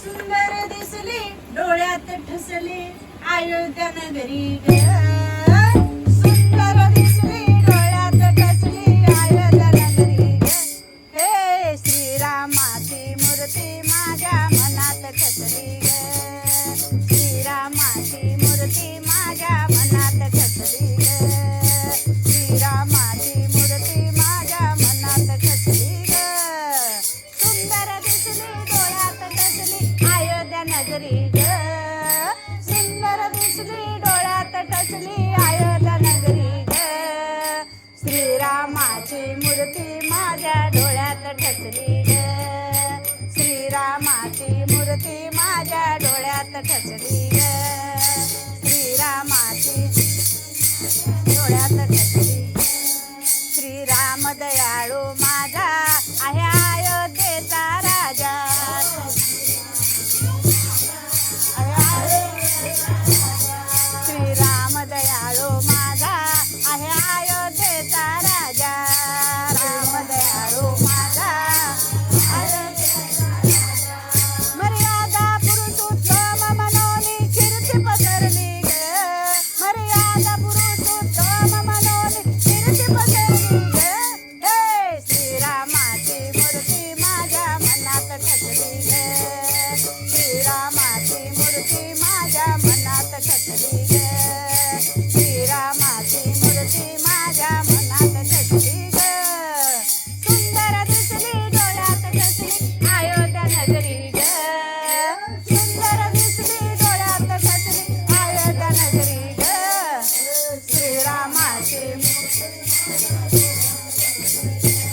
सुंदर दिसली डोळ्यात ठसली अयोध्या नगरी ग. सुंदर दिसली डोळ्यात ठसली अयोध्या नगरी हे श्रीरामाची श्रीरामाची मूर्ती माझ्या डोळ्यात ठसली ग श्रीरामाची मूर्ती माझ्या डोळ्यात ठसली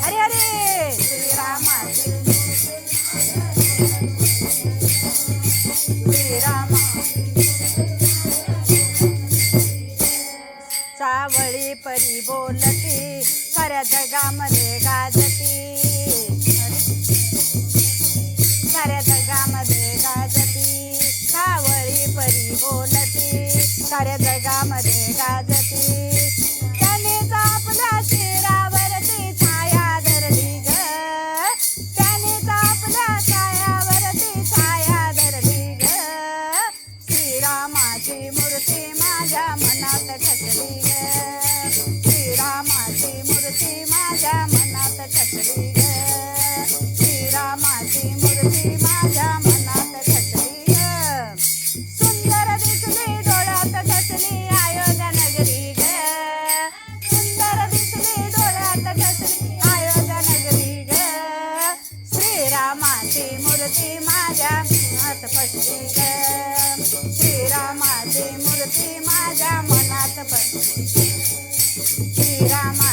अरे अरे! श्रीरामाची श्रीरामा. सावळी परी बोलती खऱ्या जगामध्ये गाजती. खऱ्या जगामध्ये गाजती. सावळी परी बोलती खऱ्या जगामध्ये गाजती. श्रीरामाची मूर्ती माझ्या मनात ठसली ग. श्रीरामाची मूर्ती माझ्या मनात ठसली ग. श्रीरामाची मूर्ती माझ्या मनात ठसली ग. सुंदर दिसली डोळ्यात ठसली अयोध्या नगरी ग. सुंदर दिसली डोळ्यात ठसली अयोध्या नगरी ग. श्रीरामाची मूर्ती माझ्या मनात फसली ग. श्रीरामाची मूर्ती